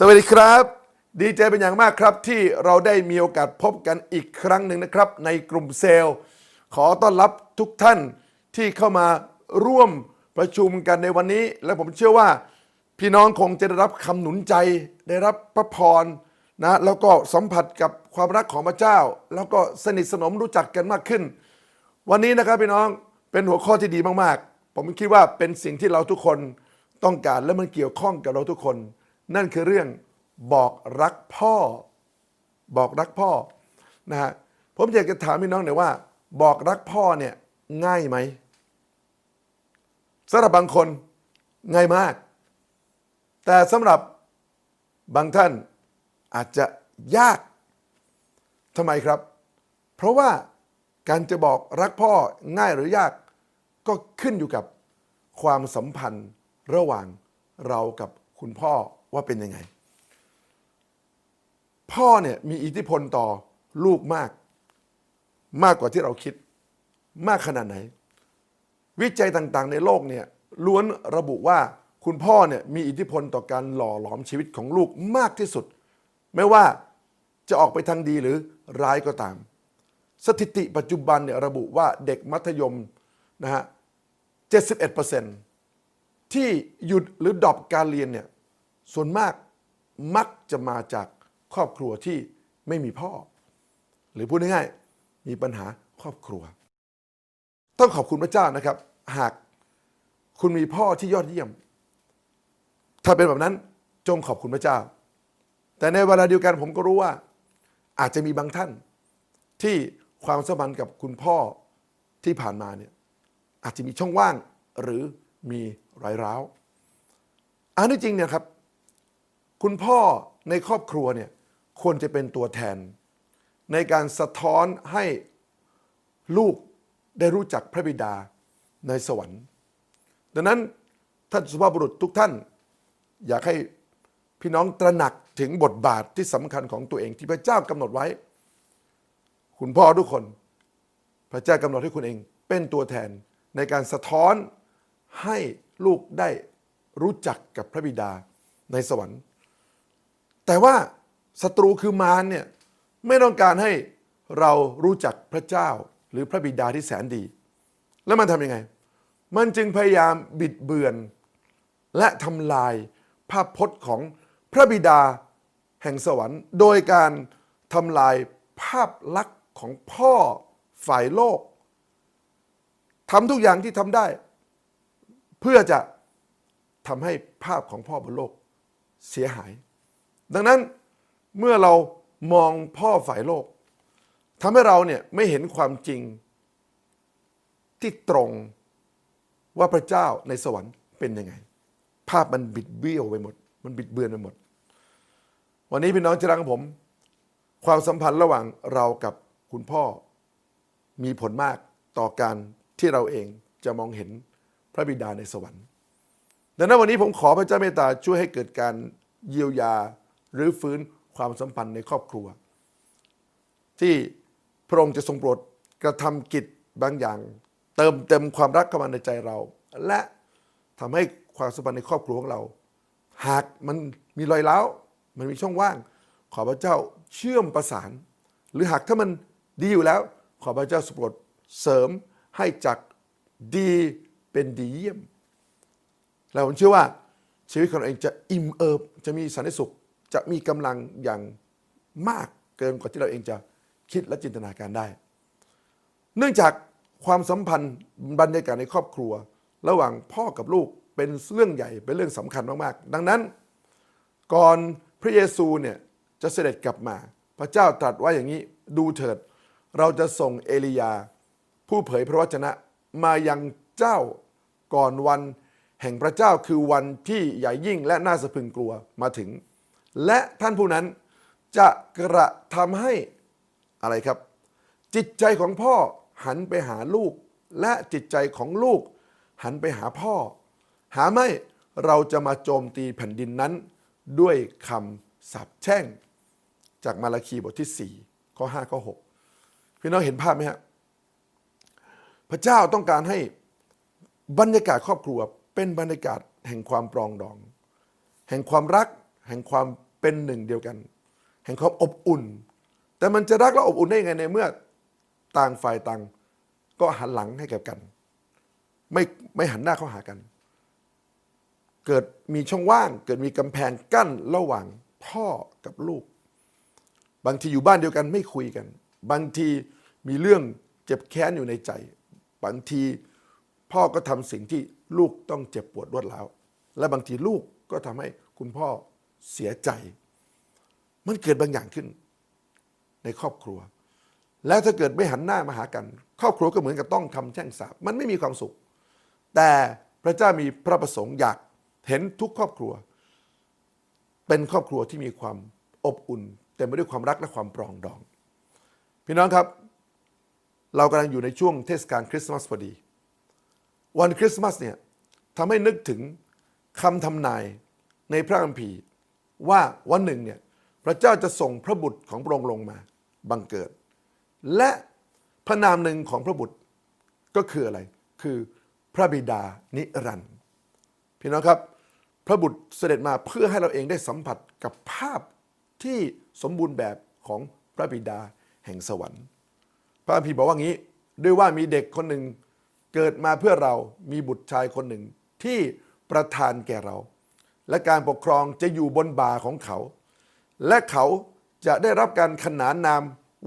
สวัสดีครับ ดีใจเป็นอย่างมากครับที่เราได้มีโอกาสพบกันอีกครั้งหนึ่งนะครับ ในกลุ่มเซลล์ ขอต้อนรับทุกท่านที่เข้ามาร่วมประชุมกันในวันนี้ และผมเชื่อว่า พี่น้องคงจะได้รับคำหนุนใจ ได้รับพระพรนะแล้วก็สัมผัสกับความรักของพระเจ้า แล้วก็สนิทสนมรู้จักกันมากขึ้น วันนี้นะครับพี่น้องเป็นหัวข้อที่ดีมากๆ ผมคิดว่าเป็นสิ่งที่เราทุกคนต้องการและมันเกี่ยวข้องกับเราทุกคน นั่นคือเรื่องบอกรักพ่อ บอกรักพ่อนะฮะผมอยากจะถามพี่น้องหน่อยว่า บอกรักพ่อเนี่ยง่ายไหมสำหรับบางคนง่ายมาก แต่สำหรับบางท่านอาจจะยากทำไมครับ เพราะว่าการจะบอกรักพ่อง่ายหรือยากก็ขึ้นอยู่กับความสัมพันธ์ระหว่างเรากับคุณพ่อ ว่าเป็นยังไง พ่อเนี่ยมีอิทธิพลต่อลูกมาก มากกว่าที่เราคิด มากขนาดไหน วิจัยต่างๆ ในโลกเนี่ยล้วนระบุว่าคุณพ่อเนี่ยมีอิทธิพลต่อการหล่อหลอมชีวิตของลูกมากที่สุด ไม่ว่าจะออกไปทางดีหรือร้ายก็ตาม สถิติปัจจุบันเนี่ยระบุว่าเด็กมัธยมนะฮะ 71%ที่หยุดหรือดรอปการเรียนเนี่ย ส่วนมากมักจะมาจากครอบครัวที่ไม่มีพ่อ หรือพูดง่ายๆมีปัญหาครอบครัว ต้องขอบคุณพระเจ้านะครับ หากคุณมีพ่อที่ยอดเยี่ยม ถ้าเป็นแบบนั้นจงขอบคุณพระเจ้า แต่ในเวลาเดียวกันผมก็รู้ว่า อาจจะมีบางท่านที่ความสัมพันธ์กับคุณพ่อที่ผ่านมาเนี่ยอาจจะมีช่องว่างหรือมีรอยร้าวอันที่จริงเนี่ยครับ คุณพ่อในครอบครัวเนี่ยควรจะเป็นตัวแทน ในการสะท้อนให้ลูกได้รู้จักพระบิดาในสวรรค์ ดังนั้นท่านสุภาพบุรุษทุกท่าน อยากให้พี่น้องตระหนักถึงบทบาทที่สำคัญของตัวเองที่พระเจ้ากำหนดไว้ คุณพ่อทุกคน พระเจ้ากำหนดให้คุณเองเป็นตัวแทนในการสะท้อนให้ลูกได้รู้จักกับพระบิดาในสวรรค์ แต่ว่าศัตรูคือมารเนี่ยไม่ต้องการให้เรารู้จักพระเจ้าหรือพระบิดาที่แสนดี แล้วมันทำยังไง มันจึงพยายามบิดเบือน และทำลายภาพพจน์ของพระบิดาแห่งสวรรค์ โดยการทำลายภาพลักษณ์ของพ่อฝ่ายโลกทำทุกอย่างที่ทำได้ เพื่อจะทำให้ภาพของพ่อบนโลกเสียหาย ดังนั้นเมื่อเรามองพ่อฝ่ายโลกทำให้เราเนี่ยไม่เห็นความจริงที่ตรงว่าพระเจ้าในสวรรค์เป็นยังไง ภาพมันบิดเบี้ยวไปหมด มันบิดเบือนไปหมด วันนี้พี่น้องจะรังผม ความสัมพันธ์ระหว่างเรากับคุณพ่อมีผลมากต่อการที่เราเองจะมองเห็นพระบิดาในสวรรค์ดังนั้นวันนี้ผมขอพระเจ้าเมตตาช่วยให้เกิดการเยียวยา หรือฟื้นความสัมพันธ์ในครอบครัว ที่พระองค์จะทรงโปรดกระทำกิจบางอย่าง เติมเต็มความรักเข้ามาในใจเรา และทำให้ความสัมพันธ์ในครอบครัวของเรา หากมันมีรอยร้าวมันมีช่องว่าง ขอพระเจ้าเชื่อมประสาน หรือหากถ้ามันดีอยู่แล้ว ขอพระเจ้าสโปรดเสริมให้จากดีเป็นดีเยี่ยม แล้วผมเชื่อว่าชีวิตของเราเองจะอิ่มเอิบจะมีสันติสุข จะมีกำลังอย่างมากเกินกว่าที่เราเองจะคิดและจินตนาการได้ เนื่องจากความสัมพันธ์บรรยากาศในครอบครัว ระหว่างพ่อกับลูกเป็นเรื่องใหญ่เป็นเรื่องสำคัญมากๆ ดังนั้น ก่อนพระเยซูเนี่ยจะเสด็จกลับมา พระเจ้าตรัสว่าอย่างนี้ดูเถิด เราจะส่งเอลียา ผู้เผยพระวจนะมายังเจ้าก่อนวันแห่งพระเจ้าคือวันที่ใหญ่ยิ่งและน่าสะพึงกลัวมาถึง และท่านผู้นั้นจะกระทำให้อะไรครับ จิตใจของพ่อหันไปหาลูก และจิตใจของลูก หันไปหาพ่อ หาไม่เราจะมาโจมตีแผ่นดินนั้น ด้วยคำสาปแช่ง จากมาราคีบทที่ 4 ข้อ 5 ข้อ 6 พี่น้องเห็นภาพไหมฮะพระเจ้าต้องการให้บรรยากาศครอบครัวเป็นบรรยากาศแห่งความปรองดอง แห่งความรัก แห่งความ เป็นหนึ่งเดียวกัน แห่งความอบอุ่น แต่มันจะรักและอบอุ่นได้ยังไงในเมื่อต่างฝ่ายต่าง ก็หันหลังให้แก่กัน ไม่ไม่หันหน้าเข้าหากัน เกิดมีช่องว่าง เกิดมีกำแพงกั้นระหว่างพ่อกับลูก บางทีอยู่บ้านเดียวกันไม่คุยกัน บางทีมีเรื่องเจ็บแค้นอยู่ในใจ บางทีพ่อก็ทำสิ่งที่ลูกต้องเจ็บปวดรวดร้าวและบางทีลูกก็ทำให้คุณพ่อ เสียใจ มันเกิดบางอย่างขึ้น ในครอบครัว แล้วถ้าเกิดไม่หันหน้ามาหากัน ครอบครัวก็เหมือนกับต้องทำแช่งสาบมันไม่มีความสุข แต่พระเจ้ามีพระประสงค์อยากเห็นทุกครอบครัว เป็นครอบครัวที่มีความอบอุ่นเต็มไปด้วยความรักและความปรองดอง พี่น้องครับ เรากำลังอยู่ในช่วงเทศกาลคริสต์มาสพอดี วันคริสต์มาสเนี่ยทำให้นึกถึงคำทำนายในพระคัมภีร์ ว่าวันหนึ่งเนี่ยพระเจ้าจะส่งพระบุตรของพระองค์ลงมาบังเกิด และพระนามหนึ่งของพระบุตรก็คืออะไร คือพระบิดานิรันดร์พี่น้องครับ พระบุตรเสด็จมาเพื่อให้เราเองได้สัมผัสกับภาพที่สมบูรณ์แบบของพระบิดาแห่งสวรรค์ พระคัมภีบอกว่างี้ ด้วยว่ามีเด็กคนหนึ่งเกิดมาเพื่อเรามีบุตรชายคนหนึ่งที่ประทานแก่เรา และการปกครองจะอยู่บนบ่าของเขา และเขาจะได้รับการขนานนาม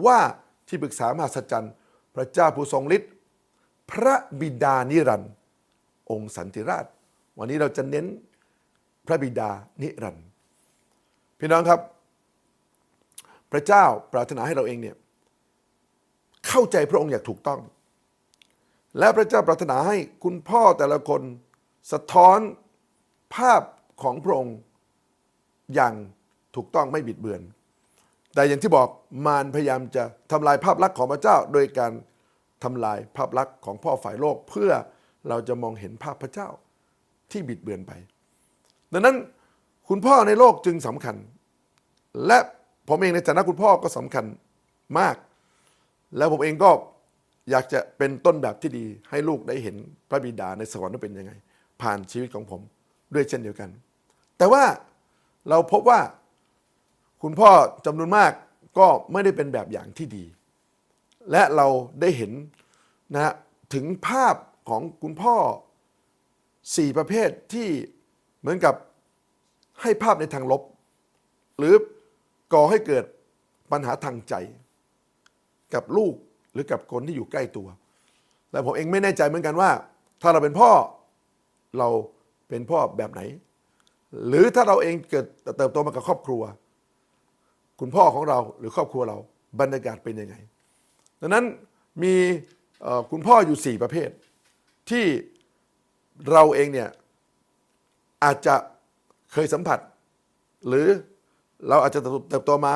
ว่าที่ปรึกษามหัศจรรย์ พระเจ้าผู้ทรงฤทธิ์พระบิดานิรันดร์องค์สันติราช วันนี้เราจะเน้นพระบิดานิรันดร์พี่น้องครับ พระเจ้าปรารถนาให้เราเองเนี่ยเข้าใจพระองค์อย่างถูกต้อง และพระเจ้าปรารถนาให้คุณพ่อแต่ละคน สะท้อนภาพ ของพระองค์อย่างถูกต้องไม่บิดเบือน แต่อย่างที่บอกมารพยายามจะทำลายภาพลักษณ์ของพระเจ้า โดยการทำลายภาพลักษณ์ของพ่อฝ่ายโลกเพื่อเราจะมองเห็นภาพพระเจ้าที่บิดเบือนไป ดังนั้นคุณพ่อในโลกจึงสำคัญ และผมเองในฐานะคุณพ่อก็สำคัญมาก แล้วผมเองก็อยากจะเป็นต้นแบบที่ดีให้ลูกได้เห็นพระบิดาในสวรรค์ว่าเป็นยังไง ผ่านชีวิตของผมด้วยเช่นเดียวกัน แต่ว่าเราพบว่าคุณพ่อจำนวนมากก็ไม่ได้เป็นแบบอย่างที่ดี และเราได้เห็นนะฮะถึงภาพของคุณพ่อสี่ประเภทที่เหมือนกับให้ภาพในทางลบ หรือก่อให้เกิดปัญหาทางใจ กับลูกหรือกับคนที่อยู่ใกล้ตัว และผมเองไม่แน่ใจเหมือนกันว่า ถ้าเราเป็นพ่อเราเป็นพ่อแบบไหน หรือถ้าเราเองเกิดเติบโตมากับครอบครัว คุณพ่อของเราหรือครอบครัวเราบรรยากาศเป็นยังไง ดังนั้นมีคุณพ่ออยู่ 4 ประเภท ที่เราเองเนี่ยอาจจะเคยสัมผัส หรือเราอาจจะเติบโตมา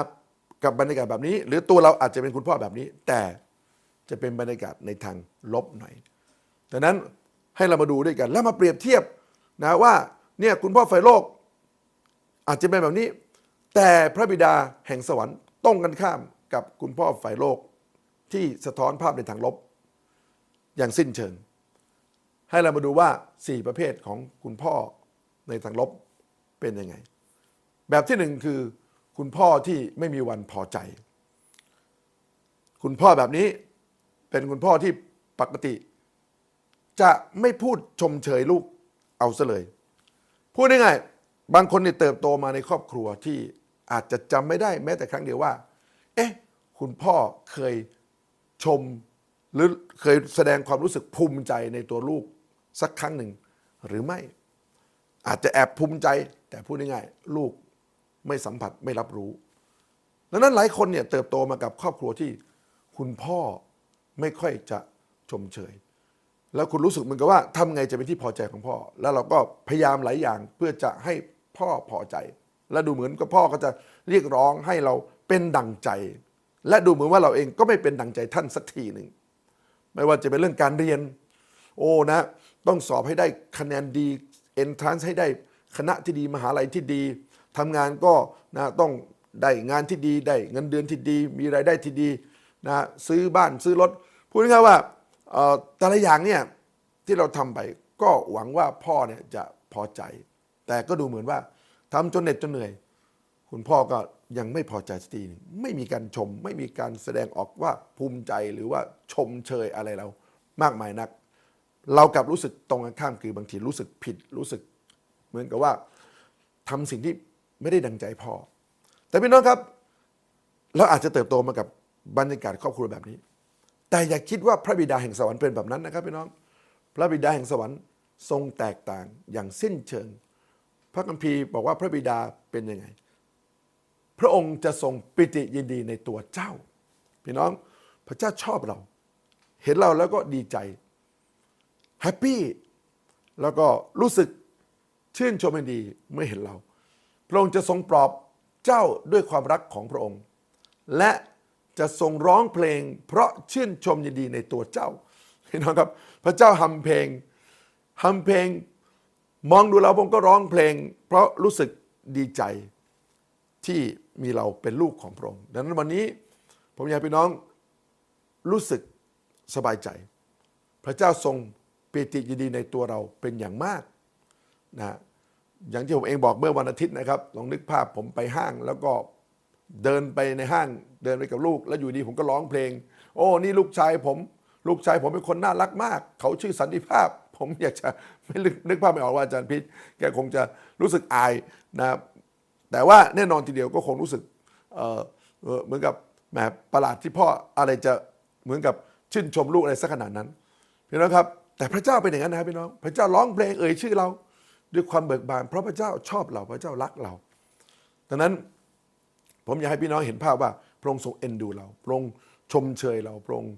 กับบรรยากาศแบบนี้ หรือตัวเราอาจจะเป็นคุณพ่อแบบนี้ แต่จะเป็นบรรยากาศในทางลบหน่อยดังนั้นให้เรามาดูด้วยกัน แล้วมาเปรียบเทียบนะว่า เนี่ยคุณพ่อฝ่ายโลก อาจจะเป็นแบบนี้ แต่พระบิดาแห่งสวรรค์ตรงกันข้ามกับคุณพ่อฝ่ายโลกที่สะท้อนภาพในทางลบ อย่างสิ้นเชิง ให้เรามาดูว่าสี่ประเภทของคุณพ่อในทางลบเป็นยังไง แบบที่หนึ่งคือคุณพ่อที่ไม่มีวันพอใจ คุณพ่อแบบนี้เป็นคุณพ่อที่ปกติ จะไม่พูดชมเชยลูกเอาซะเลย พูดง่ายๆบางคนเนี่ยเติบโตมาในครอบครัวที่อาจจะจำไม่ได้แม้แต่ครั้งเดียวว่า เอ๊ะ คุณพ่อเคยชมหรือเคยแสดงความรู้สึกภูมิใจในตัวลูกสักครั้งหนึ่ง หรือไม่ อาจจะแอบภูมิใจ แต่พูดง่ายๆลูกไม่สัมผัสไม่รับรู้ดังนั้นหลายคนเนี่ยเติบโตมากับครอบครัวที่คุณพ่อไม่ค่อยจะชมเชย แล้วคุณรู้สึกเหมือนกับว่าทำไงจะเป็นที่พอใจของพ่อ แล้วเราก็พยายามหลายอย่างเพื่อจะให้พ่อพอใจ และดูเหมือนกับพ่อก็จะเรียกร้องให้เราเป็นดังใจ และดูเหมือนว่าเราเองก็ไม่เป็นดังใจท่านสักทีหนึ่งไม่ว่าจะเป็นเรื่องการเรียน โอ้นะ ต้องสอบให้ได้คะแนนดีเอนทรานซ์ให้ได้คณะที่ดีมหาลัยที่ดีทำงานก็นะต้องได้งานที่ดีได้เงินเดือนที่ดี มีรายได้ที่ดีนะซื้อบ้านซื้อรถพูดง่ายๆว่า แต่ละอย่างเนี่ยที่เราทำไปก็หวังว่าพ่อเนี่ยจะพอใจ แต่ก็ดูเหมือนว่าทำจนเหน็ดจนเหนื่อย คุณพ่อก็ยังไม่พอใจสักทีหนึ่งไม่มีการชม ไม่มีการแสดงออกว่าภูมิใจหรือว่าชมเชยอะไรเรามากมายนัก เรากลับรู้สึกตรงกันข้ามคือบางทีรู้สึกผิดรู้สึก เหมือนกับว่าทำสิ่งที่ไม่ได้ดังใจพ่อ แต่พี่น้องครับ เราอาจจะเติบโตมากับบรรยากาศครอบครัวแบบนี้ แต่อย่าคิดว่าพระบิดาแห่งสวรรค์เป็นแบบนั้นนะครับพี่น้อง พระบิดาแห่งสวรรค์ทรงแตกต่างอย่างสิ้นเชิง พระคัมภีร์บอกว่าพระบิดาเป็นยังไง พระองค์จะทรงปิติยินดีในตัวเจ้า พี่น้องพระเจ้าชอบเรา เห็นเราแล้วก็ดีใจแฮปปี้แล้วก็รู้สึกชื่นชมยินดีเมื่อเห็นเรา พระองค์จะทรงปลอบเจ้าด้วยความรักของพระองค์ และ จะทรงร้องเพลง เพราะชื่นชมยินดีในตัวเจ้าพี่น้องครับ พระเจ้าทำเพลงทำเพลง มองดูเราผมก็ร้องเพลง เพราะรู้สึกดีใจที่มีเราเป็นลูกของพระองค์ดังนั้นวันนี้ผมอยากให้พี่น้องรู้สึกสบายใจ พระเจ้าทรงปิติยินดีในตัวเราเป็นอย่างมากนะอย่างที่ผมเองบอกเมื่อวันอาทิตย์นะครับลองนึกภาพผมไปห้างแล้วก็ เดินไปในห้างเดินไปกับลูก แล้วอยู่ดีผมก็ร้องเพลง โอ้นี่ลูกชายผม ลูกชายผมเป็นคนน่ารักมาก เขาชื่อสันติภาพ ผมอยากจะไม่นึกนึกภาพไม่ออกว่าอาจารย์พิษแกคงจะรู้สึกอายนะครับแต่ว่าแน่นอนทีเดียวก็คงรู้สึกเออเอ่อเหมือนกับแหมประหลาดที่พ่ออะไรจะเหมือนกับชื่นชมลูกอะไรสักขนาดนั้นพี่น้องครับแต่พระเจ้าเป็นอย่างนั้นนะครับพี่น้อง พระเจ้าร้องเพลงเอ่ยชื่อเรา ด้วยความเบิกบานเพราะพระเจ้าชอบเราพระเจ้ารักเราดังนั้น ผมอยากให้พี่น้องเห็นภาพว่าพระองค์ทรงเอ็นดูเราพระองค์ชมเชยเราพระองค์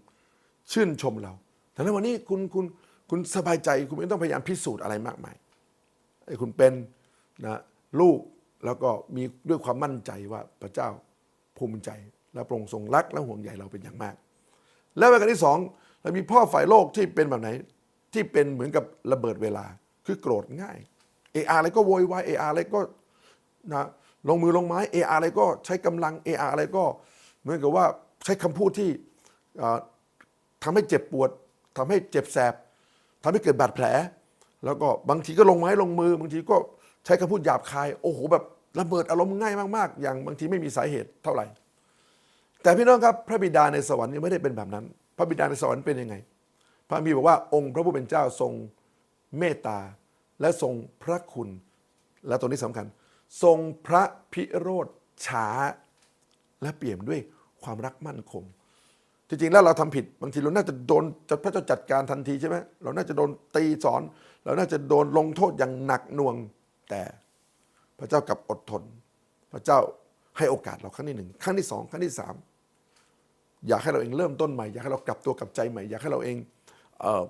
ชื่นชมเราดังนั้นวันนี้คุณคุณคุณสบายใจคุณไม่ต้องพยายามพิสูจน์อะไรมากมายไอ้คุณเป็นนะลูกแล้วก็มีด้วยความมั่นใจว่าพระเจ้าภูมิใจ และพระองค์ทรงรักและห่วงใยเราเป็นอย่างมาก แล้วประการที่สองเรามีพ่อฝ่ายโลกที่เป็นแบบไหน ที่เป็นเหมือนกับระเบิดเวลาคือโกรธง่ายเออาอะไรก็โวยวายเออาอะไรก็นะ ลงมือลงไม้เออาอะไรก็ใช้กำลังเออาอะไรก็ เหมือนกับว่าใช้คำพูดที่เอ่อทำให้เจ็บปวดทำให้เจ็บแสบทำให้เกิดบาดแผล แล้วก็บางทีก็ลงไม้ลงมือบางทีก็ใช้คำพูดหยาบคาย โอ้โหแบบระเบิดอารมณ์ง่ายมากๆ อย่างบางทีไม่มีสาเหตุเท่าไหร่ แต่พี่น้องครับพระบิดาในสวรรค์ยังไม่ได้เป็นแบบนั้น พระบิดาในสวรรค์เป็นยังไง พระมีบอกว่าองค์พระผู้เป็นเจ้าทรงเมตตาและทรงพระคุณ และตรงนี้สำคัญ ทรงพระพิโรธช้า และเปี่ยมด้วยความรักมั่นคง จริงๆ แล้วเราทำผิดบางทีเราน่าจะโดนพระเจ้าจัดการทันทีใช่ไหมเราน่าจะโดนตีสอน เราน่าจะโดนลงโทษอย่างหนักหน่วง แต่พระเจ้ากลับอดทน พระเจ้าให้โอกาสเราครั้งที่หนึ่งครั้งที่สองครั้งที่สามอยากให้เราเองเริ่มต้นใหม่ อยากให้เรากลับตัวกลับใจใหม่ อยากให้เราเองเออ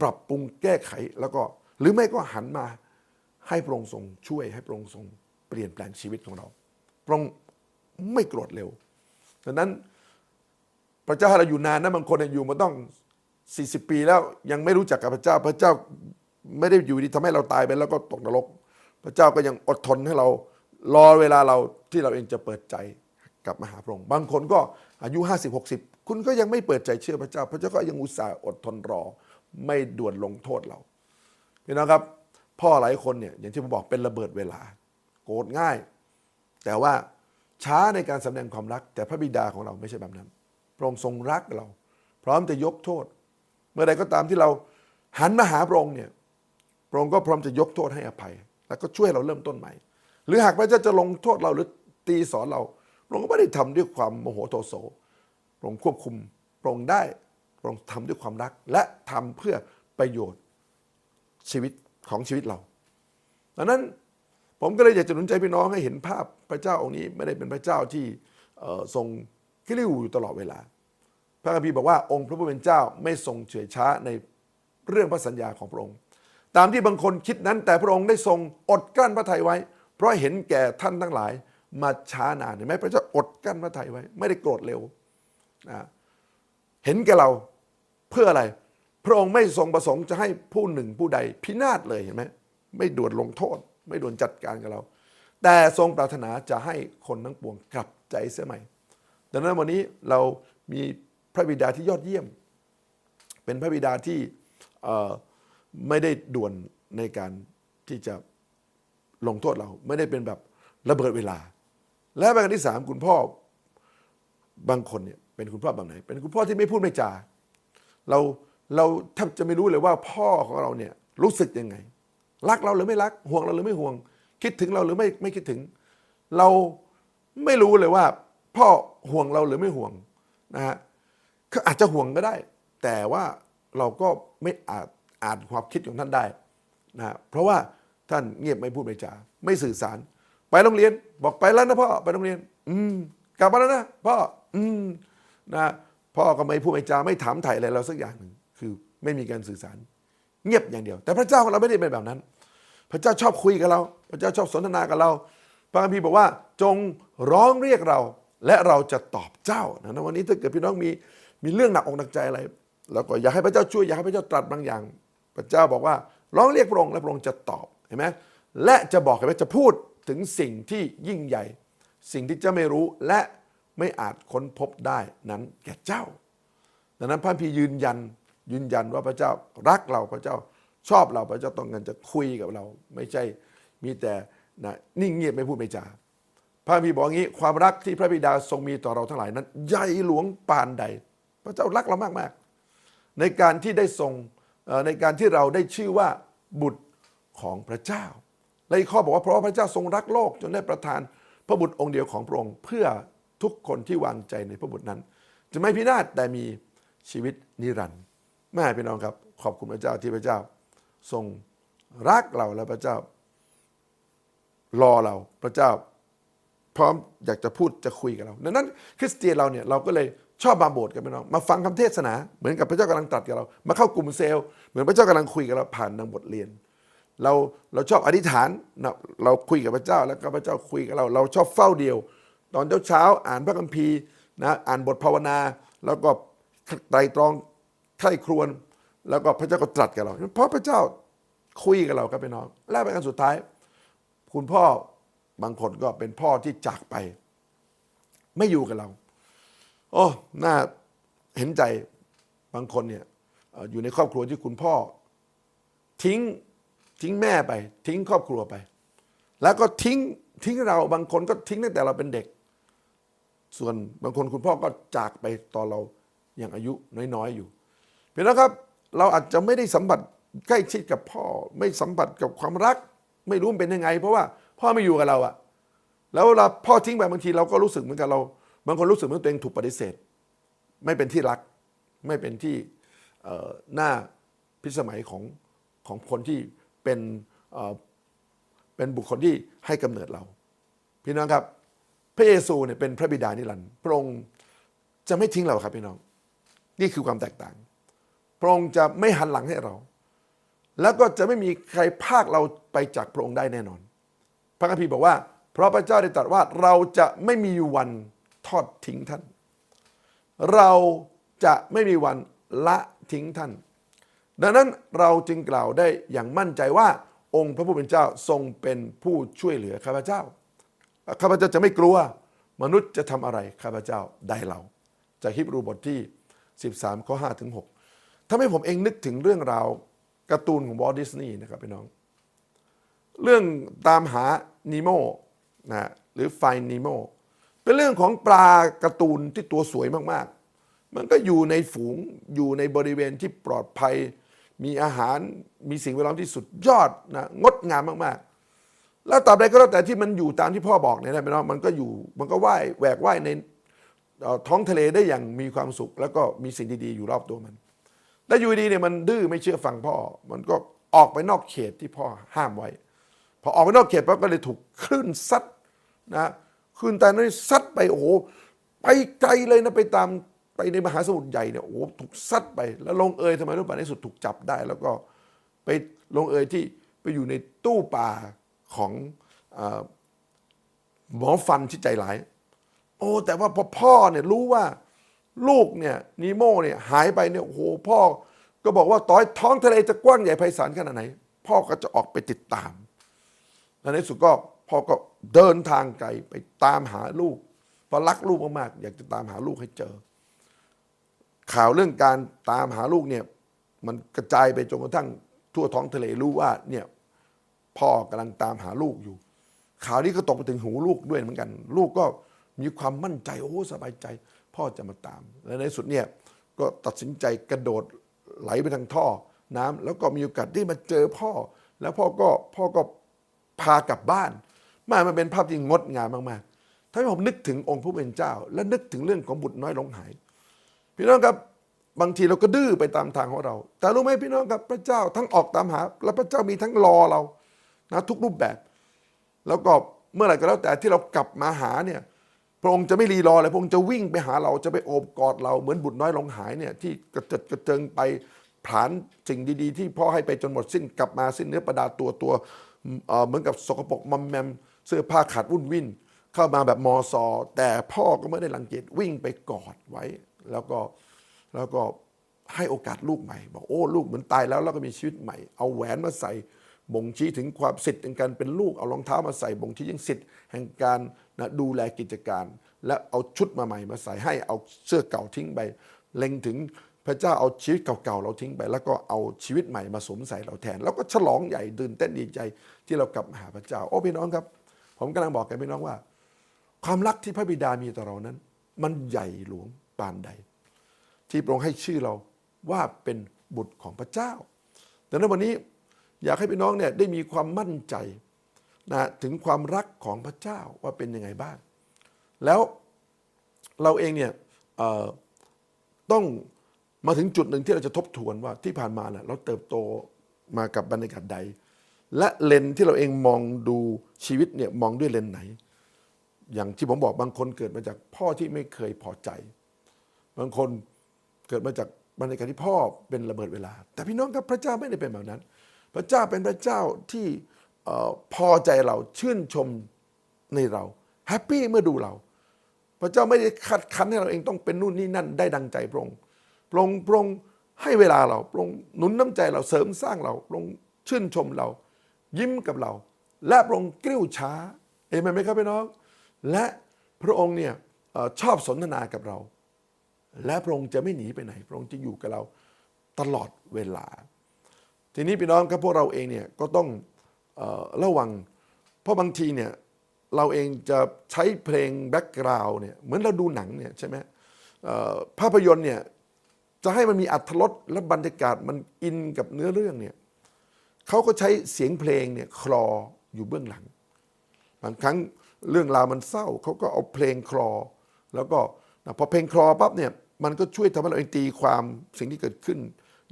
ปรับปรุงแก้ไขแล้วก็หรือไม่ก็หันมา ให้พระองค์ทรงช่วยให้พระองค์ทรงเปลี่ยนแปลงชีวิตของเราพระองค์ไม่โกรธเร็วดังนั้นพระเจ้าให้เราอยู่นานนะบางคนอยู่มาต้อง 40 ปีแล้วยังไม่รู้จักกับพระเจ้า พระเจ้าไม่ได้อยู่ดีทำให้เราตายไปแล้วก็ตกนรก พระเจ้าก็ยังอดทนให้เรารอเวลาเราที่เราเองจะเปิดใจกลับมาหาพระองค์บางคนก็อายุ 50 60 คุณก็ยังไม่เปิดใจเชื่อพระเจ้า พระเจ้าก็ยังอุตส่าห์อดทนรอ ไม่ด่วนลงโทษเราพี่น้องครับ พ่อหลายคนเนี่ยอย่างที่ผมบอกเป็นระเบิดเวลา โกรธง่าย แต่ว่าช้าในการแสดงความรัก แต่พระบิดาของเราไม่ใช่แบบนั้น พระองค์ทรงรักเรา พร้อมจะยกโทษ เมื่อใดก็ตามที่เราหันมาหาพระองค์เนี่ยพระองค์ก็พร้อมจะยกโทษให้อภัย แล้วก็ช่วยเราเริ่มต้นใหม่ หรือหากพระเจ้าจะลงโทษเราหรือตีสอนเราพระองค์ก็ไม่ได้ทำด้วยความโมโหโทโสพระองค์ควบคุมพระองค์ได้พระองค์ทำด้วยความรัก และทำเพื่อประโยชน์ชีวิต ของชีวิตเราดังนั้นผมก็เลยอยากจะหนุนใจพี่น้องให้เห็นภาพพระเจ้าองค์นี้ไม่ได้เป็นพระเจ้าที่ทรงกลิ้วอยู่ตลอดเวลา พระคัมภีร์บอกว่าองค์พระผู้เป็นเจ้าไม่ทรงเฉื่อยช้าในเรื่องพระสัญญาของพระองค์ ตามที่บางคนคิดนั้นแต่พระองค์ได้ทรงอดกลั้นพระทัยไว้ เพราะเห็นแก่ท่านทั้งหลายมาช้านานเห็นไหมพระเจ้าอดกั้นพระทัยไว้ ไม่ได้โกรธเร็วนะเห็นแก่เราเพื่ออะไร พระองค์ไม่ทรงประสงค์จะให้ผู้หนึ่งผู้ใดพินาศเลยเห็นไหมไม่ด่วนลงโทษ ไม่ด่วนจัดการกับเรา แต่ทรงปรารถนาจะให้คนทั้งปวงกลับใจเสียใหม่ ดังนั้นวันนี้เรามีพระบิดาที่ยอดเยี่ยม เป็นพระบิดาที่ไม่ได้ด่วนในการที่จะลงโทษเรา ไม่ได้เป็นแบบระเบิดเวลา และประการที่สามคุณพ่อบางคนเนี่ยเป็นคุณพ่อแบบไหน เป็นคุณพ่อที่ไม่พูดไม่จา เรา เราแทบจะไม่รู้เลยว่าพ่อของเราเนี่ยรู้สึกยังไง รักเราหรือไม่รัก ห่วงเราหรือไม่ห่วง คิดถึงเราหรือไม่ไม่คิดถึง เราไม่รู้เลยว่า พ่อห่วงเราหรือไม่ห่วงนะฮะเขาอาจจะห่วงก็ได้ แต่ว่าเราก็ไม่อาจอ่านความคิดของท่านได้นะฮะเพราะว่าท่านเงียบไม่พูดไม่จาไม่สื่อสาร ไปโรงเรียนบอกไปแล้วนะพ่อไปโรงเรียน อืมกลับมาแล้วนะพ่ออืมนะพ่อก็ไม่พูดไม่จาไม่ถามไถ่อะไรเราสักอย่างหนึ่ง คือไม่มีการสื่อสาร เงียบอย่างเดียว แต่พระเจ้าของเราไม่ได้เป็นแบบนั้น พระเจ้าชอบคุยกับเรา พระเจ้าชอบสนทนากับเราพระคัมภีร์บอกว่าจงร้องเรียกเราและเราจะตอบเจ้านะวันนี้ถ้าเกิดพี่น้องมีมีเรื่องหนักอกหนักใจอะไร แล้วก็อยากให้พระเจ้าช่วยอยากให้พระเจ้าตรัสบางอย่าง พระเจ้าบอกว่าร้องเรียกพระองค์และพระองค์จะตอบเห็นไหมและจะบอกให้พระจะพูดถึงสิ่งที่ยิ่งใหญ่ สิ่งที่เจ้าไม่รู้และไม่อาจค้นพบได้นั้นแก่เจ้า ดังนั้นพระพีร์ยืนยัน ยืนยันว่าพระเจ้ารักเราพระเจ้าชอบเราพระเจ้าต้องการจะคุยกับเรา ไม่ใช่มีแต่นะนิ่งเงียบไม่พูดไม่จาพระพีร์บอกงี้ความรักที่พระบิดาทรงมีต่อเราทั้งหลายนั้น ใหญ่หลวงปานใด พระเจ้ารักเรามากๆ ในการที่ได้ทรงในการที่เราได้ชื่อว่าบุตรของพระเจ้าและอีกข้อบอกว่าเพราะพระเจ้าทรงรักโลกจนได้ประทานพระบุตรองค์เดียวของพระองค์เพื่อทุกคนที่วางใจในพระบุตรนั้น จะไม่พินาศแต่มีชีวิตนิรันดร์ แม่พี่น้องครับ ขอบคุณพระเจ้าที่พระเจ้า ทรงรักเราและพระเจ้า รอเราพระเจ้า พร้อมอยากจะพูดจะคุยกับเราดังนั้น คริสเตียนเราเนี่ยเราก็เลยชอบมาโบสถ์กันพี่น้องมาฟังคำเทศนาเหมือนกับพระเจ้ากำลังตรัสกับเรา มาเข้ากลุ่มเซลล์เหมือนพระเจ้ากำลังคุยกับเราผ่านทางบทเรียน เราเราชอบอธิษฐานเราคุยกับพระเจ้าแล้วก็พระเจ้าคุยกับเรา เราชอบเฝ้าเดียว ตอนเช้าเช้าอ่านพระคัมภีร์นะอ่านบทภาวนา แล้วก็ไตรตรอง ไข้ครวนแล้วก็พระเจ้าก็ตรัสกับเรา เพราะพระเจ้าคุยกับเราครับพี่น้อง และประการสุดท้าย คุณพ่อบางคนก็เป็นพ่อที่จากไป ไม่อยู่กับเรา โอ้น่าเห็นใจบางคนเนี่ยอยู่ในครอบครัวที่คุณพ่อ ทิ้งทิ้งแม่ไป ทิ้งครอบครัวไป แล้วก็ทิ้งทิ้งเราบางคนก็ทิ้งตั้งแต่เราเป็นเด็ก ส่วนบางคนคุณพ่อก็จากไปตอนเรายังอายุน้อยๆอยู่ พียงนะครับเราอาจจะไม่ได้สัมผัสใกล้ชิดกับพ่อ ไม่สัมผัสกับความรัก ไม่รู้มันเป็นยังไง เพราะว่าพ่อไม่อยู่กับเราอะแล้วเวลาพ่อทิ้งไปบางทีเราก็รู้สึกเหมือนกับเรา บางคนรู้สึกเหมือนตัวเองถูกปฏิเสธ ไม่เป็นที่รัก ไม่เป็นที่หน้าพิสมัยของของคนที่เป็นเเป็นบุคคลที่ให้กำเนิดเรา พี่น้องครับ พระเยซูเนี่ยเป็นพระบิดานิรันดร์พระองค์จะไม่ทิ้งเราครับพี่น้อง นี่คือความแตกต่าง พระองค์จะไม่หันหลังให้เรา แล้วก็จะไม่มีใครพากเราไปจากพระองค์ได้แน่นอน พระคัมภีร์บอกว่า เพราะพระเจ้าได้ตรัสว่าเราจะไม่มีวันทอดทิ้งท่าน เราจะไม่มีวันละทิ้งท่าน ดังนั้นเราจึงกล่าวได้อย่างมั่นใจว่าองค์พระผู้เป็นเจ้าทรงเป็นผู้ช่วยเหลือข้าพเจ้า ข้าพเจ้าจะไม่กลัว มนุษย์จะทำอะไรข้าพเจ้าได้เรา จากฮิบรูบทที่ 13ข้อ5ถึง6 ทำให้ผมเองนึกถึงเรื่องราวการ์ตูนของวอลดิสนีย์นะครับพี่น้อง เรื่องตามหานีโมนะหรือไฟนีโมเป็นเรื่องของปลาการ์ตูนที่ตัวสวยมากๆ มันก็อยู่ในฝูงอยู่ในบริเวณที่ปลอดภัย มีอาหารมีสิ่งแวดล้อมที่สุดยอดนะงดงามมากๆ แล้วตราบใดก็แล้วแต่ที่มันอยู่ตามที่พ่อบอกเนี่ยนะพี่น้องมันก็อยู่มันก็ว่ายแหวกว่ายในท้องทะเลได้อย่างมีความสุข แล้วก็มีสิ่งดีๆอยู่รอบตัวมัน แล้วอยู่ดีเนี่ยมันดื้อไม่เชื่อฟังพ่อ มันก็ออกไปนอกเขตที่พ่อห้ามไว้ พอออกไปนอกเขตปั๊บก็เลยถูกคลื่นซัดนะคลื่นแต่นั้นซัดไปโอ้โหไปไกลเลยนะไปตามไปในมหาสมุทรใหญ่เนี่ยโอ้โหถูกซัดไป แล้วลงเอยทำไมรู้ป่ะในสุดถูกจับได้ แล้วก็ไปลงเอยที่ไปอยู่ในตู้ปลาของอหมอฟันที่ใจร้าย โอ้แต่ว่าพอพ่อเนี่ยรู้ว่า ลูกเนี่ยนีโมเนี่ยหายไปเนี่ยโอ้โหพ่อก็บอกว่าต่อยท้องทะเลจะกว้างใหญ่ไพศาลขนาดไหน พ่อก็จะออกไปติดตามแล้วในที่สุดก็พ่อก็เดินทางไกลไปตามหาลูกเพราะรักลูกมากๆอยากจะตามหาลูกให้เจอ ข่าวเรื่องการตามหาลูกเนี่ยมันกระจายไปจนกระทั่งทั่วท้องทะเลรู้ว่าเนี่ยพ่อกำลังตามหาลูกอยู่ ข่าวนี้ก็ตกไปถึงหูลูกด้วยเหมือนกัน ลูกก็มีความมั่นใจโอ้สบายใจ พ่อจะมาตาม และในสุดเนี่ยก็ตัดสินใจกระโดดไหลไปทางท่อน้ำแล้วก็มีโอกาสได้มาเจอพ่อ แล้วพ่อก็พ่อก็พากลับบ้านมามันเป็นภาพที่งดงามมากๆถ้าให้ผมนึกถึงองค์ผู้เป็นเจ้า และนึกถึงเรื่องของบุตรน้อยหลงหาย พี่น้องครับบางทีเราก็ดื้อไปตามทางของเรา แต่รู้ไหมพี่น้องครับพระเจ้าทั้งออกตามหา และพระเจ้ามีทั้งรอเรานะทุกรูปแบบ แล้วก็เมื่อไหร่ก็แล้วแต่ที่เรากลับมาหาเนี่ย พระองค์จะไม่รีรอเลยพระองค์จะวิ่งไปหาเราจะไปโอบกอดเราเหมือนบุตรน้อยหลงหายเนี่ยที่กระเจิดกระเจิงไปผลานสิ่งดีๆ ที่พ่อให้ไปจนหมดสิ้นกลับมาสิ้นเนื้อประดาตัวตัวเอ่อเหมือนกับสกปรกมอมแมมเสื้อผ้าขาดวุ่นวิ่นเข้ามาแบบมอซอแต่พ่อก็ไม่ได้รังเกียจวิ่งไปกอดไว้ แล้วก็แล้วก็ให้โอกาสลูกใหม่ บอกโอ้ลูกเหมือนตายแล้วแล้วก็มีชีวิตใหม่ เอาแหวนมาใส่บ่งชี้ถึงความสิทธิ์ในการเป็นลูกเอารองเท้ามาใส่บ่งชี้ถึงสิทธิ์แห่งการ นะดูแลกิจการ และเอาชุดมาใหม่มาใส่ให้เอาเสื้อเก่าทิ้งไปเล็งถึงพระเจ้าเอาชีวิตเก่าๆเราทิ้งไป แล้วก็เอาชีวิตใหม่มาสวมใส่เราแทน แล้วก็ฉลองใหญ่ตื่นเต้นดีใจที่เรากลับมาหาพระเจ้า โอ้พี่น้องครับ ผมกำลังบอกแกพี่น้องว่า ความรักที่พระบิดามีต่อเรานั้น มันใหญ่หลวงปานใด ที่พระองค์ให้ชื่อเราว่าเป็นบุตรของพระเจ้าแต่ในวันนี้อยากให้พี่น้องเนี่ยได้มีความมั่นใจ นะถึงความรักของพระเจ้าว่าเป็นยังไงบ้าง แล้วเราเองเนี่ยต้องมาถึงจุดหนึ่งที่เราจะทบทวนว่าที่ผ่านมาน่ะเราเติบโตมากับบรรยากาศใด และเลนที่เราเองมองดูชีวิตเนี่ยมองด้วยเลนไหน อย่างที่ผมบอกบางคนเกิดมาจากพ่อที่ไม่เคยพอใจ บางคนเกิดมาจากบรรยากาศที่พ่อเป็นระเบิดเวลา แต่พี่น้องครับพระเจ้าไม่ได้เป็นแบบนั้น พระเจ้าเป็นพระเจ้าที่ พอใจเราชื่นชมในเราแฮปปี้เมื่อดูเรา พระเจ้าไม่ได้คัดคั้นให้เราเองต้องเป็นนู่นนี่นั่นได้ดังใจพระองค์พระองค์พระองค์ให้เวลาเราพระองค์หนุนน้ำใจเราเสริมสร้างเราพระองค์ชื่นชมเรา ยิ้มกับเรา และพระองค์กริ้วช้าเห็นไหมครับพี่น้อง และพระองค์เนี่ยอชอบสนทนากับเรา และพระองค์จะไม่หนีไปไหน พระองค์จะอยู่กับเราตลอดเวลา ทีนี้พี่น้องครับพวกเราเองเนี่ยก็ต้อง ระวัง เพราะบางทีเนี่ยเราเองจะใช้เพลงแบ็กกราวน์เนี่ยเหมือนเราดูหนังเนี่ยใช่ไหมภาพยนตร์เนี่ยจะให้มันมีอัธรสและบรรยากาศมันอินกับเนื้อเรื่องเนี่ยเขาก็ใช้เสียงเพลงเนี่ยคลออยู่เบื้องหลัง บางครั้งเรื่องราวมันเศร้าเขาก็เอาเพลงคลอ แล้วก็พอเพลงคลอปั๊บเนี่ยมันก็ช่วยทำให้เราเองตีความสิ่งที่เกิดขึ้น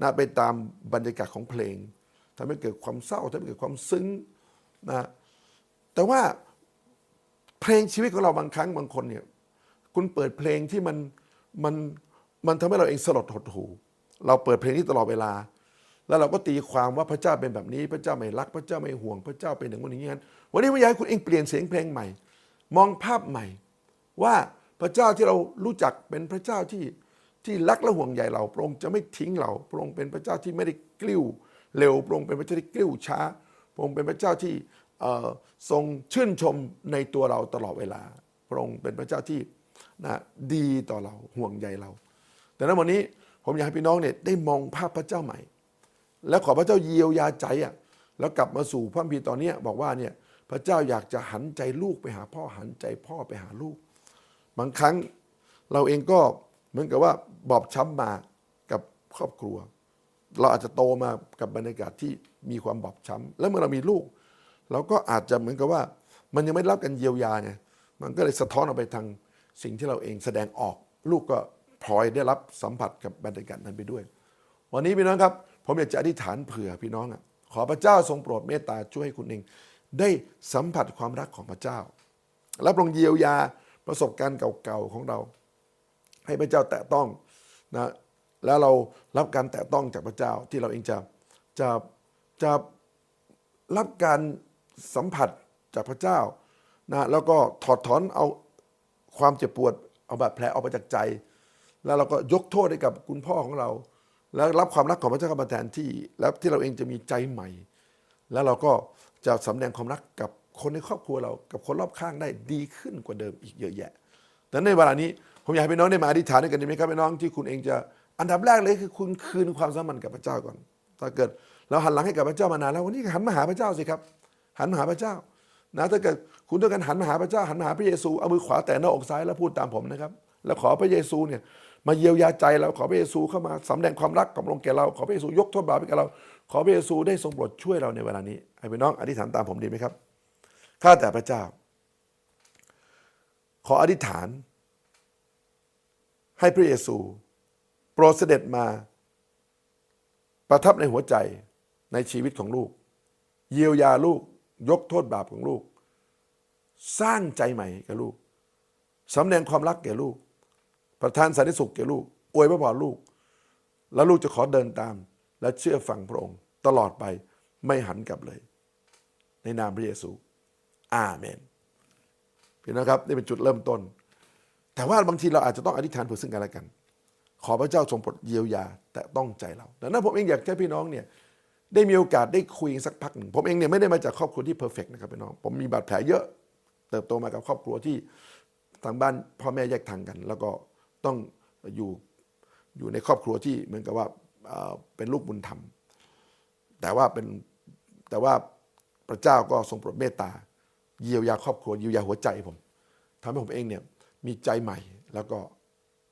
นะไปตามบรรยากาศของเพลง ทำให้เกิดความเศร้าทำให้เกิดความซึ้งนะแต่ว่าเพลงชีวิตของเราบางครั้งบางคนเนี่ยคุณเปิดเพลงที่มันมันมันทำให้เราเองสลดหดหูเราเปิดเพลงนี้ตลอดเวลา แล้วเราก็ตีความว่าพระเจ้าเป็นแบบนี้ พระเจ้าไม่รัก พระเจ้าไม่ห่วง พระเจ้าเป็นอย่างนี้อย่างนั้นวันนี้ผมอยากให้คุณเองเปลี่ยนเสียงเพลงใหม่ มองภาพใหม่ ว่าพระเจ้าที่เรารู้จักเป็นพระเจ้าที่ที่รักและห่วงใยเราพระองค์จะไม่ทิ้งเราพระองค์เป็นพระเจ้าที่ไม่ได้กลิ้ว เร็วพระองค์เป็นพระเจ้าที่กลิ้วช้าพระองค์เป็นพระเจ้าที่ทรงชื่นชมในตัวเราตลอดเวลา พระองค์เป็นพระเจ้าที่นะดีต่อเราห่วงใยเรา แต่ในวันนี้ผมอยากให้พี่น้องเนี่ยได้มองภาพพระเจ้าใหม่ แล้วขอพระเจ้าเยียวยาใจอะแล้วกลับมาสู่พระคัมภีตอนนี้บอกว่าเนี่ยพระเจ้าอยากจะหันใจลูกไปหาพ่อหันใจพ่อไปหาลูก บางครั้งเราเองก็เหมือนกับว่าบอบช้ำมากับครอบครัว เราอาจจะโตมากับบรรยากาศที่มีความบอบช้ำแล้วเมื่อเรามีลูก เราก็อาจจะเหมือนกับว่า มันยังไม่รับการเยียวยาไงมันก็เลยสะท้อนออกไปทางสิ่งที่เราเองแสดงออก ลูกก็พลอยได้รับสัมผัสกับบรรยากาศนั้นไปด้วย วันนี้พี่น้องครับ ผมอยากจะอธิษฐานเผื่อพี่น้องอะขอพระเจ้าทรงโปรดเมตตาช่วยให้คุณเอง ได้สัมผัสความรักของพระเจ้ารับรองเยียวยาประสบการณ์เก่าๆของเรา ให้พระเจ้าแตะต้องนะ แล้วเรารับการแตะต้องจากพระเจ้าที่เราเองจะจะจะรับการสัมผัสจากพระเจ้านะแล้วก็ถอดถอนเอาความเจ็บปวดเอาบาดแผลออกไปจากใจ แล้วเราก็ยกโทษให้กับคุณพ่อของเรา แล้วรับความรักของพระเจ้าเข้ามาแทนที่ แล้วที่เราเองจะมีใจใหม่ แล้วเราก็จะสำแดงความรักกับคนในครอบครัวเรากับคนรอบข้างได้ดีขึ้นกว่าเดิมอีกเยอะแยะแต่ในเวลานี้ผมอยากให้พี่น้องได้มาอธิษฐานด้วยกันดีไหมครับพี่น้องที่คุณเองจะ อันดับแรกเลยคือคุณคืนความสมันกับพระเจ้าก่อน ถ้าเกิดเราหันหลังให้กับพระเจ้ามานานแล้ววันนี้หันมาหาพระเจ้าสิครับ หันมาหาพระเจ้านะถ้าเกิดคุณต้องการหันมาหาพระเจ้าหันมาหาพระเยซูเอามือขวาแตะหน้าอกซ้ายแล้วพูดตามผมนะครับ แล้วขอพระเยซูเนี่ยมาเยียวยาใจเราขอพระเยซูเข้ามาสำแดงความรักกับลงแก่เรา ขอพระเยซูยกโทษบาปให้แก่เรา ขอพระเยซูได้ทรงโปรดช่วยเราในเวลานี้ให้พี่น้องอธิษฐานตามผมดีไหมครับข้าแต่พระเจ้า ขออธิษฐาน ให้พระเยซู ปรดเสด็จมา ประทับในหัวใจในชีวิตของลูก เยียวยาลูกยกโทษบาปของลูก สร้างใจใหม่แก่ลูกสำแดงความรักแก่ลูก ประทานสันติสุขแก่ลูกอวยพระพรลูก แล้วลูกจะขอเดินตาม และเชื่อฟังพระองค์ ตลอดไปไม่หันกลับเลย ในนามพระเยซู อาเมนพี่น้องครับนี่เป็นจุดเริ่มต้น แต่ว่าบางทีเราอาจจะต้องอธิษฐานเพื่อซึ่งกันและกัน ขอพระเจ้าทรงโปรดเยียวยาแต่ต้องใจเราดังนั้นผมเองอยากให้พี่น้องเนี่ยได้มีโอกาสได้คุยสักพักหนึ่งผมเองเนี่ยไม่ได้มาจากครอบครัวที่เพอร์เฟกนะครับพี่น้อง ผมมีบาดแผลเยอะ เติบโตมากับครอบครัวที่ทางบ้านพ่อแม่แยกทางกัน แล้วก็ต้องอยู่อยู่ในครอบครัวที่เหมือนกับว่าเอ่อเป็นลูกบุญธรรม แต่ว่าเป็นแต่ว่าพระเจ้าก็ทรงโปรดเมตตา เยียวยาครอบครัวเยียวยาหัวใจผมทำให้ผมเองเนี่ยมีใจใหม่แล้วก็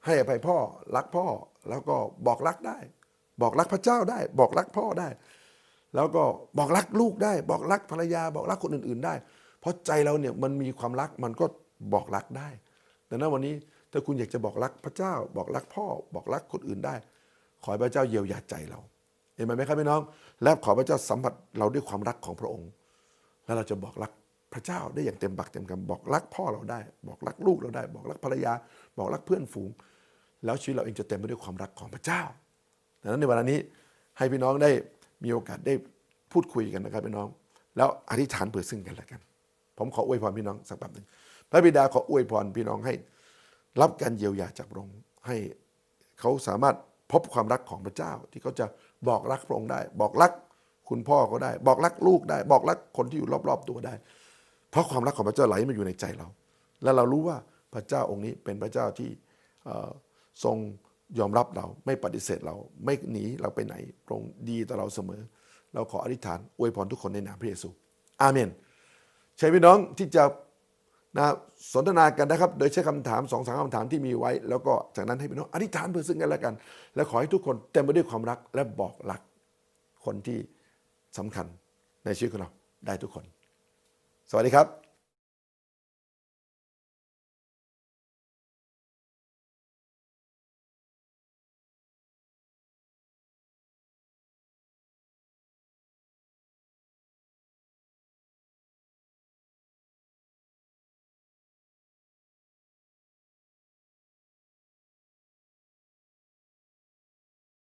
ให้อภัยพ่อรักพ่อแล้วก็บอกรักได้ บอกรักพระเจ้าได้ บอกรักพ่อได้ แล้วก็บอกรักลูกได้ บอกรักภรรยา บอกรักคนอื่น ๆได้ เพราะใจเราเนี่ยมันมีความรักมันก็บอกรักได้ดังนั้นวันนี้ถ้าคุณอยากจะบอกรักพระเจ้า บอกรักพ่อ บอกรักคนอื่นได้ ขอให้พระเจ้าเยียวยาใจเราเห็นไหมครับพี่น้อง และขอพระเจ้าสัมผัสเราด้วยความรักของพระองค์ แล้วเราจะบอกรักพระเจ้าได้อย่างเต็มปากเต็มคำบอกรักพ่อเราได้ บอกรักลูกเราได้ บอกรักภรรยา บอกรักเพื่อนฝูง แล้วชีวิตเราเองจะเต็มไปด้วยความรักของพระเจ้าดังนั้นในวันนี้ให้พี่น้องได้มีโอกาสได้พูดคุยกันนะครับพี่น้อง แล้วอธิษฐานเผื่อซึ่งกันและกัน ผมขออวยพรพี่น้องสักแป๊บหนึ่งพระบิดาขออวยพรพี่น้องให้ รับการเยียวยาจากพระองค์ให้เขาสามารถพบความรักของพระเจ้า ที่เขาจะบอกรักพระองค์ได้ บอกรักคุณพ่อเขาได้ บอกรักลูกได้ บอกรักคนที่อยู่รอบๆตัวได้ เพราะความรักของพระเจ้าไหลมาอยู่ในใจเรา และเรารู้ว่าพระเจ้าองค์นี้เป็นพระเจ้าที่ ทรงยอมรับเราไม่ปฏิเสธเราไม่หนีเราไปไหนพรงดีต่อเราเสมอ เราขออธิษฐานอวยพรทุกคนในนามพระเยซู อาเมนใช้พี่น้องที่จะนะสนทนากันนะครับ โดยใช้คำถามสองสามคำถามที่มีไว้ แล้วก็จากนั้นให้พี่น้องอธิษฐานเพื่อซึ่งกันและกัน และขอให้ทุกคนเต็มไปด้วยความรักและบอกรักคนที่สำคัญในชีวิตของเราได้ทุกคน สวัสดีครับ